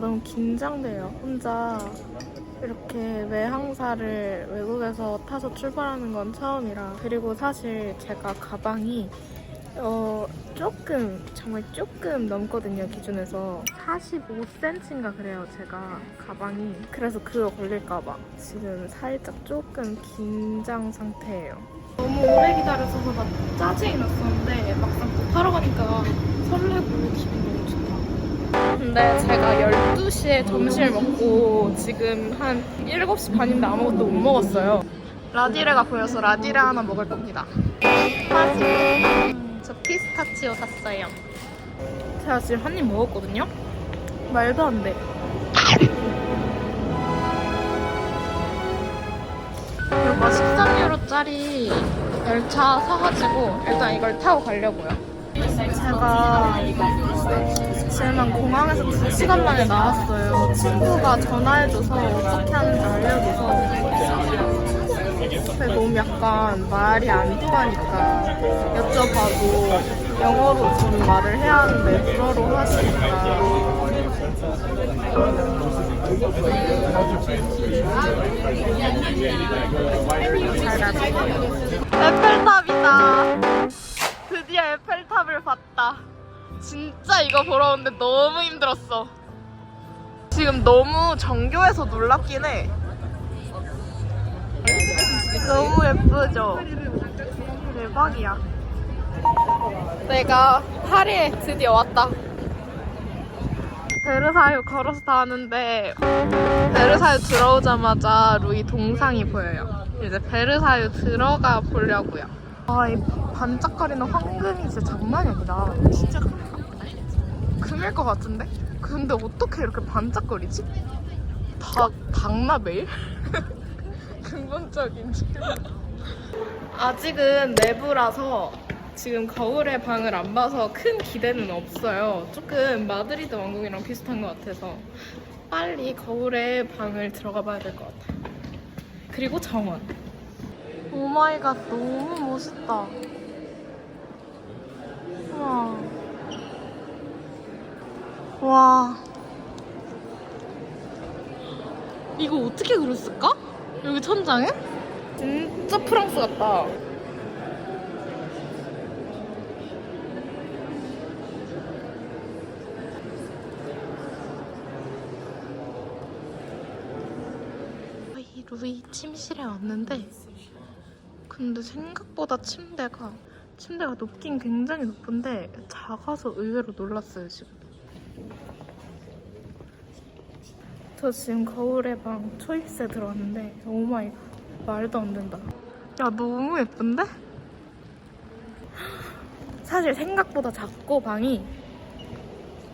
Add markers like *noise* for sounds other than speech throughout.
너무 긴장돼요. 혼자 이렇게 외항사를 외국에서 타서 출발하는 건 처음이라. 그리고 사실 제가 가방이 어 조금 정말 조금 넘거든요 기준에서 45cm인가 그래요 제가 가방이 그래서 그거 걸릴까봐 지금 살짝 조금 긴장 상태예요 너무 오래 기다렸어서 막 짜증이 났었는데 막상 또 타러 가니까 설레고 기분 근데 제가 12시에 점심을 먹고 지금 한 7시 반인데 아무것도 못 먹었어요 라디레가 보여서 라디레 하나 먹을 겁니다 파지 저 피스타치오 샀어요. 제가 지금 한 입 먹었거든요? 말도 안 돼. 이거 13유로짜리 열차 사가지고 일단 이걸 타고 가려고요. 제가 한 공항에서 2시간 만에 나왔어요. 친구가 전화해줘서 어떻게 하는지 알려줘서 근데 너무 약간 말이 안 통하니까 여쭤봐도 영어로 저는 말을 해야 하는데 불어로 하시니까. 에펠탑이다. 드디어 에펠탑을 봤다 진짜 이거 보러 오는데 너무 힘들었어 지금 너무 정교해서 놀랍긴 해 너무 예쁘죠? 대박이야. 내가 파리에 드디어 왔다. 베르사유 걸어서 다 왔는데 베르사유 들어오자마자 루이 동상이 보여요. 이제 베르사유 들어가 보려고요. 아, 이 반짝거리는 황금이 진짜 장난이 아니다. 진짜 금일 것 같은데? 근데 어떻게 이렇게 반짝거리지? 닭, 닭나베일? *laughs* 근본적인 질문. 아직은 내부라서 지금 거울의 방을 안 봐서 큰 기대는 없어요. 조금 마드리드 왕궁이랑 비슷한 것 같아서 빨리 거울의 방을 들어가 봐야 될 것 같아요. 그리고 정원. 오마이갓 너무 멋있다. 와. 와. 이거 어떻게 그렸을까? 여기 천장에? 진짜 프랑스 같다. 이 루이 침실에 왔는데 근데 생각보다 침대가 침대가 높긴 굉장히 높은데 작아서 의외로 놀랐어요 지금. 저 지금 거울의 방 초입스에 들어왔는데 오마이갓 말도 안 된다 야 너무 예쁜데? 사실 생각보다 작고 방이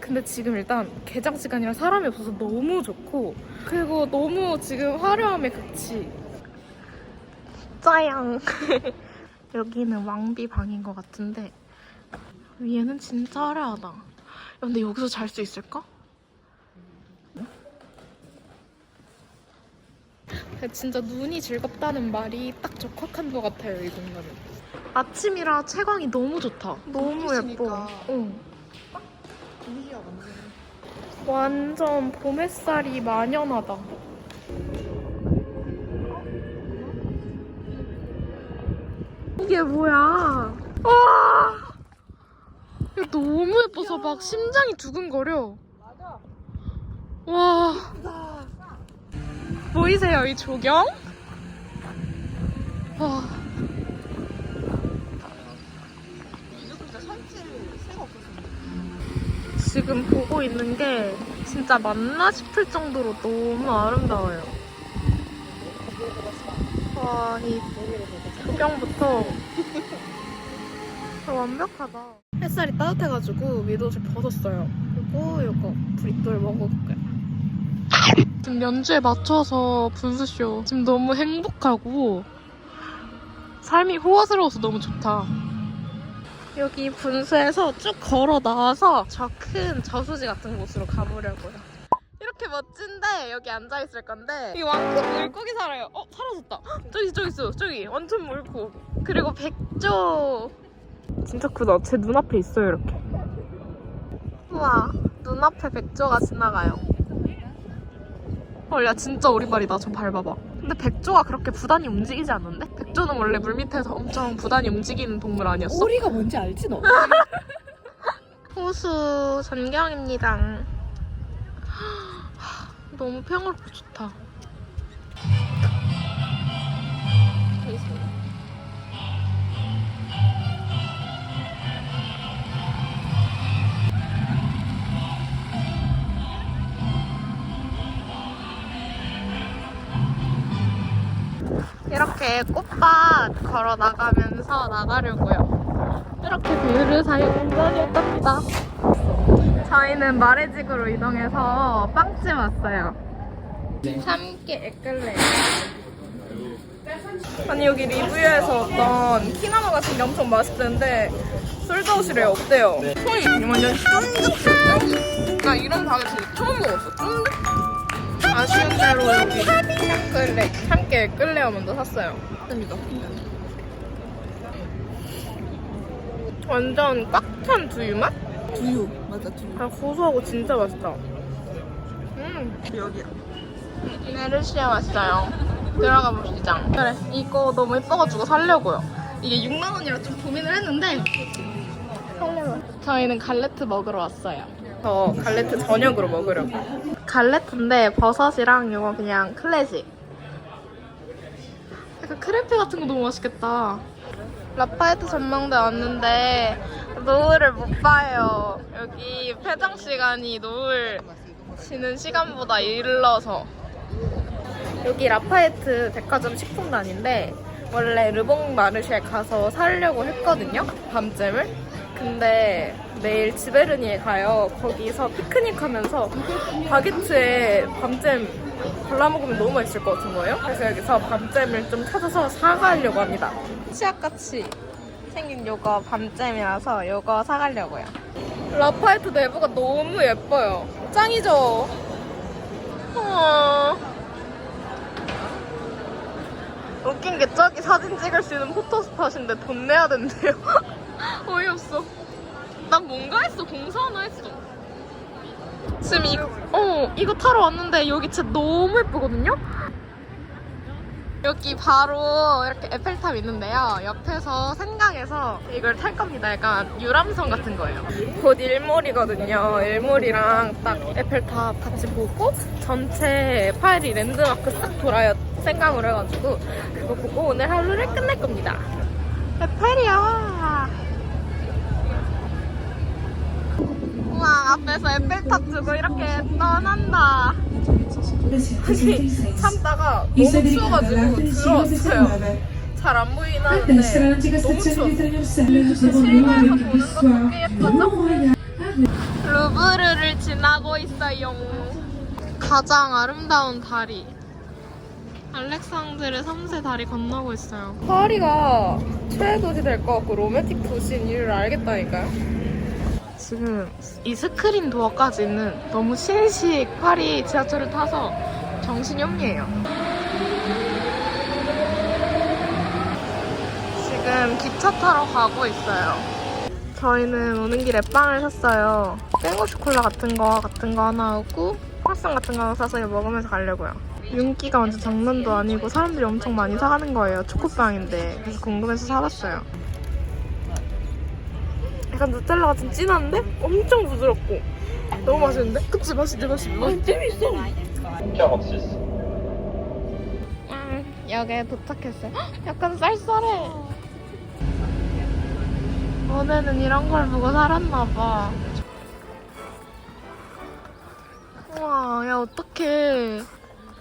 근데 지금 일단 개장 시간이라 사람이 없어서 너무 좋고 그리고 너무 지금 화려함의 극치 짜양 *laughs* 여기는 왕비 방인 것 같은데 위에는 진짜 화려하다 야, 근데 여기서 잘 수 있을까? 진짜 눈이 즐겁다는 말이 딱 적확한 것 같아요, 이 공간은. 아침이라 채광이 너무 좋다. 너무 예뻐. 응. 완전 완전 봄 햇살이 만연하다. 이게 뭐야? 와! 이거 너무 예뻐서 막 심장이 두근거려. 와. 보이세요, 이 조경? 와. 없었는데 지금 보고 있는 게 진짜 맞나 싶을 정도로 너무 아름다워요. 와, 이 조경부터 *laughs* 완벽하다. 햇살이 따뜻해가지고 위도옷을 벗었어요. 그리고 이거 브리또를 먹어볼게요. 지금 연주에 맞춰서 분수쇼. 지금 너무 행복하고 삶이 호화스러워서 너무 좋다. 여기 분수에서 쭉 걸어 나와서 저 큰 저수지 같은 곳으로 가보려고요. 이렇게 멋진데 여기 앉아 있을 건데 이 왕큰 물고기 살아요. 어 사라졌다. 헉, 저기 저기 있어. 저기 완전 물고기. 그리고 백조. 진짜 크다. 제 눈앞에 있어요 이렇게. 우와 눈앞에 백조가 지나가요. 헐, 야, 진짜 오리발이다. 저 밟아봐. 근데 백조가 그렇게 부단히 움직이지 않는데? 백조는 원래 물 밑에서 엄청 부단히 움직이는 동물 아니었어? 꼬리가 뭔지 알지 너? *laughs* 호수 전경입니다. 너무 평화롭고 좋다. 이렇게 꽃밭 걸어 나가면서 나가려고요. 이렇게 뷰를 잘 운전이었답니다. 저희는 마레직으로 이동해서 빵집 왔어요. 참깨 에클레. 아니 여기 리뷰에서 어떤 키나마 같은 게 엄청 맛있대는데 솔드아웃이래요. 없대요. 손이 완전 쫀득쫀득. 나 이런 가게 진짜 처음 먹었어. 쫀득. 아쉬운 대로 여기 참깨 참깨 에클레어 먼저 샀어요. 니다 완전 꽉 찬 두유 맛? 두유 맞아 두유 아, 고소하고 진짜 맛있다. 음, 여기야 메르시아 왔어요. 들어가 봅시다. 그래, 이거 너무 예뻐가지고 살려고요. 이게 6만 원이라 좀 고민을 했는데 살려고요. 저희는 갈레트 먹으러 왔어요. 저 갈레트 저녁으로 먹으려고. 갈레트인데 버섯이랑 이거 그냥 클래식. 약간 크레페 같은 거 너무 맛있겠다. 라파에트 전망대 왔는데 노을을 못 봐요. 여기 폐장 시간이 노을 지는 시간보다 일러서. 여기 라파에트 백화점 식품단인데 원래 르봉 마르쉐 가서 사려고 했거든요 밤잼을. 근데 내일 지베르니에 가요. 거기서 피크닉 하면서 바게트에 밤잼 발라먹으면 너무 맛있을 것 같은 거예요. 그래서 여기서 밤잼을 좀 찾아서 사가려고 합니다. 치약같이 생긴 요거 밤잼이라서 요거 사가려고요 라파에트 내부가 너무 예뻐요 짱이죠 어... 웃긴 게 저기 사진 찍을 수 있는 포토스팟인데 돈 내야 된대요. *laughs* 어이없어. 난 뭔가 했어. 공사 하나 했어. 지금 이거, 어, 이거 타러 왔는데 여기 진짜 너무 예쁘거든요? 여기 바로 이렇게 에펠탑 있는데요. 옆에서 생강에서 이걸 탈 겁니다. 약간 유람선 같은 거예요. 곧 일몰이거든요. 일몰이랑 딱 에펠탑 같이 보고 전체 파리 랜드마크 싹 돌아요. 생강으로 해가지고 그거 보고 오늘 하루를 끝낼 겁니다. 에펠이야. 우와 앞에서 에펠탑 두고 이렇게 떠난다. 참다가 너무 추워가지고 들어왔어요. 잘 안 보이긴 하는데 너무 추웠어. 실내에서 보는 것도 꽤 예쁘죠? 루브르를 지나고 있어요. 가장 아름다운 다리. 알렉산드르 3세 다리 건너고 있어요. 파리가 최애 도시 될 것 같고 로맨틱 도시인 이유를 알겠다니까요. 지금 이 스크린 도어까지 있는 너무 신식 파리 지하철을 타서 정신이 없네요. 지금 기차 타러 가고 있어요. 저희는 오는 길에 빵을 샀어요. 땡고슈 콜라 같은 거 같은 거 하나 하고 크로상 같은 거 하나 사서 먹으면서 가려고요. 윤기가 완전 장난도 아니고 사람들이 엄청 많이 사가는 거예요. 초코빵인데 그래서 궁금해서 사봤어요. 약간 누텔라가 좀 진한데 엄청 부드럽고 너무 맛있는데? 그치 맛있지 맛있지 맛있지? 재밌어. 아, 여기에 도착했어요. 헉, 약간 쌀쌀해. 너네는 이런 걸 보고 살았나 봐. 우와, 야 어떡해.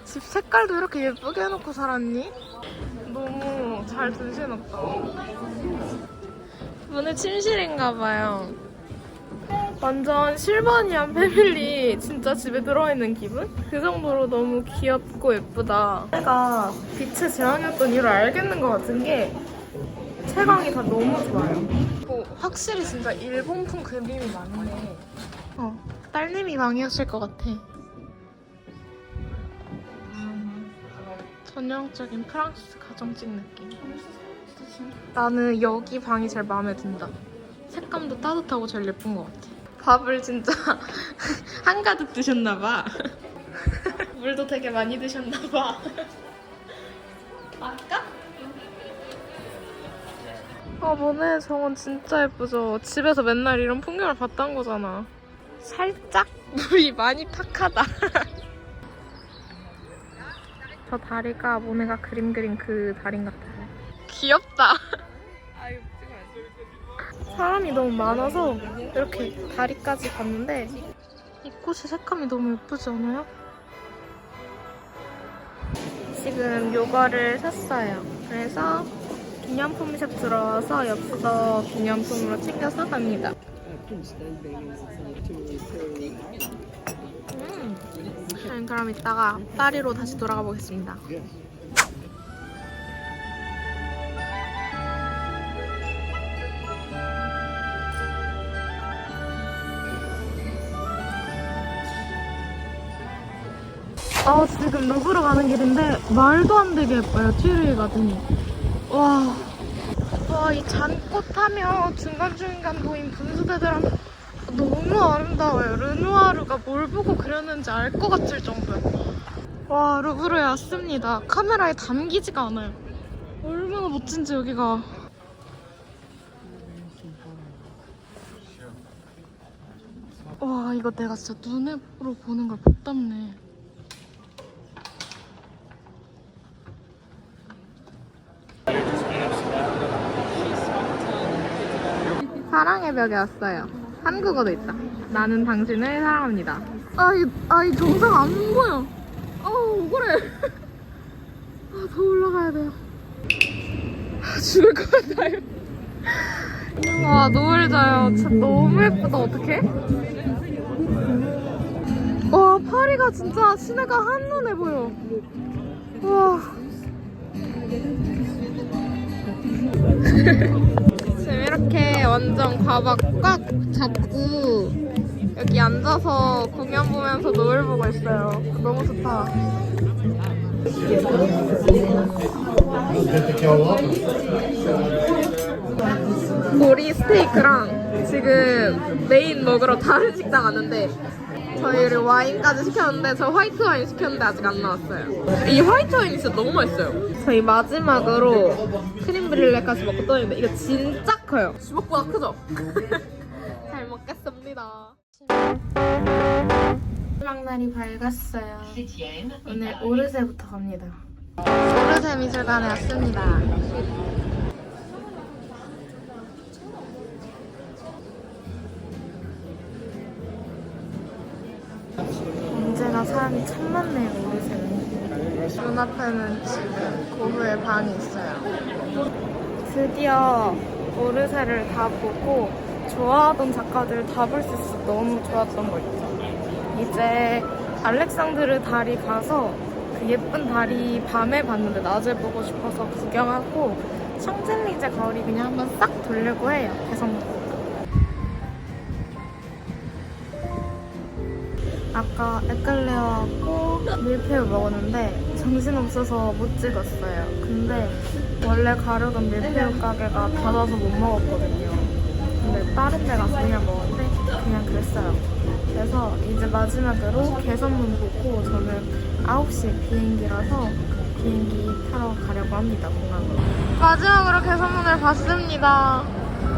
집 색깔도 이렇게 예쁘게 해놓고 살았니? 너무 잘 분신했다. 오늘 침실인가 봐요. 완전 실바니안 패밀리 진짜 집에 들어있는 기분? 그 정도로 너무 귀엽고 예쁘다. 내가 빛의 재앙이었던 이유를 알겠는 것 같은 게 채광이 다 너무 좋아요. 뭐, 확실히 진짜 일본풍 그림이 많네. 어, 딸내미 방이었을 것 같아. 전형적인 프랑스 가정집 느낌. 나는 여기 방이 제일 마음에 든다. 색감도 따뜻하고 제일 예쁜 것 같아. 밥을 진짜 *laughs* 한가득 드셨나봐. *laughs* 물도 되게 많이 드셨나봐. *laughs* 아까? 아, 뭐네. 정원 진짜 예쁘죠? 집에서 맨날 이런 풍경을 봤던 거잖아. 살짝 물이 많이 탁하다. 저 다리가 모네가 그림 그린 그 다리 같아요. 귀엽다. 사람이 너무 많아서 이렇게 다리까지 갔는데 이 꽃의 색감이 너무 예쁘지 않아요? 지금 요거를 샀어요. 그래서 기념품샵 들어와서 엽서 기념품으로 챙겨서 갑니다. 음. 저는 그럼 이따가 파리로 다시 돌아가 보겠습니다. 아 지금 루브르 가는 길인데 말도 안 되게 예뻐요 튜릴 가든이 와. 와 이 잔꽃 하면 중간중간 보인 분수대들한테 너무 아름다워요. 르누아르가 뭘 보고 그렸는지 알 것 같을 정도요. 와 루브르에 왔습니다. 카메라에 담기지가 않아요. 얼마나 멋진지 여기가. 와 이거 내가 진짜 눈으로 보는 걸 못 담네 사랑의 벽에 왔어요. 한국어도 있다. 나는 당신을 사랑합니다. 아, 이, 아, 이 정상 안 보여. 아, 억울해. 아, 더 올라가야 돼요. 아, 죽을 것 같아요. 와, 노을 져요. 진짜 너무 예쁘다. 어떡해? 와, 파리가 진짜 시내가 한눈에 보여. 와. 지금 이렇게 완전 가방 꽉 잡고 여기 앉아서 공연 보면서 노을 보고 있어요. 너무 좋다. 보리 스테이크랑 지금 메인 먹으러 다른 식당 왔는데 저희 와인까지 시켰는데 저 화이트 와인 시켰는데 아직 안 나왔어요. 이 화이트 와인이 진짜 너무 맛있어요. 저희 마지막으로 크림 브릴레까지 먹고 떠는데 이거 진짜 커요. 주먹보다 크죠? *laughs* 잘 먹겠습니다. 마지막 날이 밝았어요. 오늘 오르세부터 갑니다. 오르세 미술관에 왔습니다. 사람이 참 많네요, 오르세는. 눈앞에는 지금 고흐의 방이 있어요. 드디어 오르세를 다 보고 좋아하던 작가들 다 볼 수 있어서 너무 좋았던 거 있죠. 이제 알렉산드르 다리 가서 그 예쁜 다리 밤에 봤는데 낮에 보고 싶어서 구경하고 샹젤리제 거리 그냥 한번 싹 돌려고 해요. 개성 아까 에클레어하고 밀푀유 먹었는데 정신없어서 못 찍었어요. 근데 원래 가려던 밀푀유 가게가 닫아서 못 먹었거든요. 근데 다른 데 가서 그냥 먹었는데 그냥 그랬어요. 그래서 이제 마지막으로 개선문 보고 저는 9시 비행기라서 비행기 타러 가려고 합니다, 공항으로. 마지막으로 개선문을 봤습니다.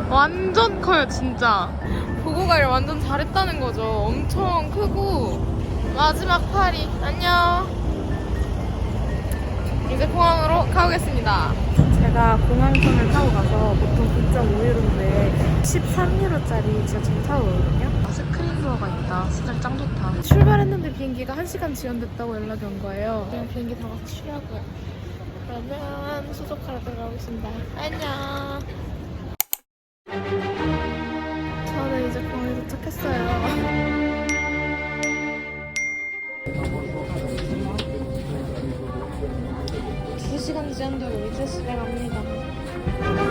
완전 커요, 진짜. 보고 가길 완전 잘했다는 거죠. 엄청 크고. 마지막 파리. 안녕. 이제 공항으로 가보겠습니다. 제가 공항선을 타고 가서 보통 9.5유로인데 13유로짜리 지하철 타고 오거든요. 스크린 도어가 있다. 진짜 짱 좋다. 출발했는데 비행기가 1시간 지연됐다고 연락이 온 거예요. 그냥 비행기 타고 쉬라고요. 그러면 수속하러 들어가겠습니다. 안녕. 했어요. 두시간 지난 뒤 이제 집에 갑니다.